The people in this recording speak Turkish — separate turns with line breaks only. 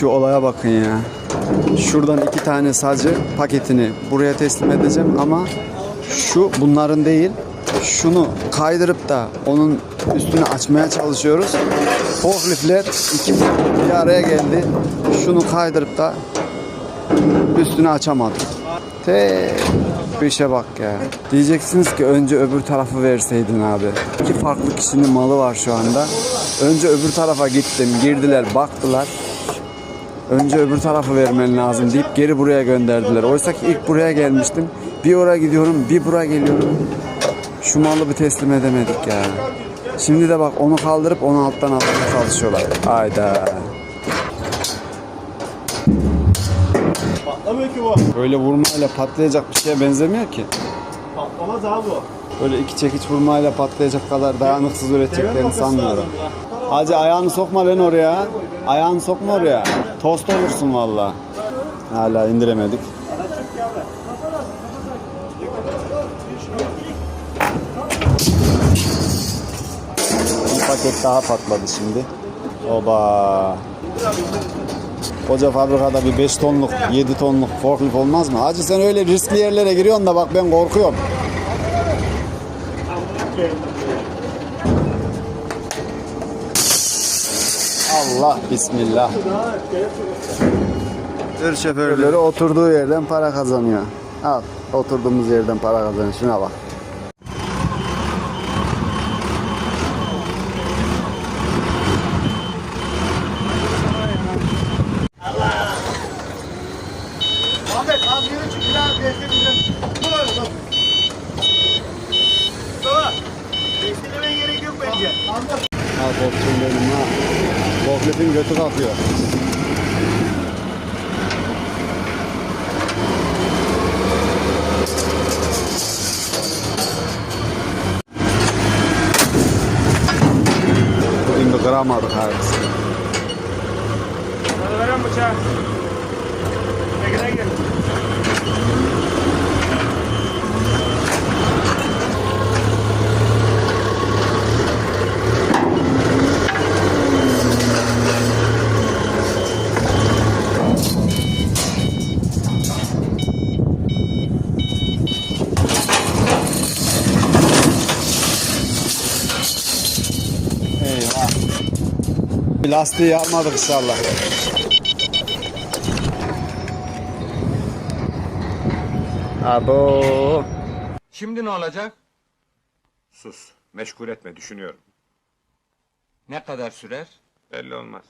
şu olaya bakın ya. Şuradan iki tane sacı paketini buraya teslim edeceğim ama şu bunların değil. Şunu kaydırıp da onun üstünü açmaya çalışıyoruz. Forkliftler iki bir araya geldi. Şunu kaydırıp da üstünü açamadım. Te bir işe bak ya. Diyeceksiniz ki önce öbür tarafı verseydin abi. İki farklı kişinin malı var şu anda. Önce öbür tarafa gittim. Girdiler, baktılar. Önce öbür tarafı vermen lazım deyip geri buraya gönderdiler. Oysa ki ilk buraya gelmiştim. Bir oraya gidiyorum, bir buraya geliyorum. Şu malı bir teslim edemedik ya. Şimdi de bak onu kaldırıp onu alttan atmaya çalışıyorlar. Hayda.
Patlamıyor ki bu.
Böyle vurmayla patlayacak bir şeye benzemiyor ki.
Patlamaz abi bu.
Böyle iki çekiç vurmayla patlayacak kadar dayanıksız üreteceklerini sanmıyorum. Hacı ayağını sokma lan oraya. Ayağını sokma oraya. Tost olursun valla. Hala indiremedik. Bir paket daha patladı şimdi. Oba. Koca fabrikada bir 5 tonluk, 7 tonluk forklift olmaz mı? Hacı sen öyle riskli yerlere giriyorsun da bak ben korkuyorum. Allah bismillah. Tır şoförleri oturduğu yerden para kazanıyor. Al oturduğumuz yerden para kazanıyor. Şuna bak.
Ahmet abi.
Ha korktum benim ha. Forkliftin götü kalkıyor. Bir kıramadık abi.
Hadi veren bıçağı. Tekine gir.
Lastiği yapmadık inşallah. Abo.
Şimdi ne olacak?
Sus. Meşgul etme düşünüyorum.
Ne kadar sürer?
Belli olmaz.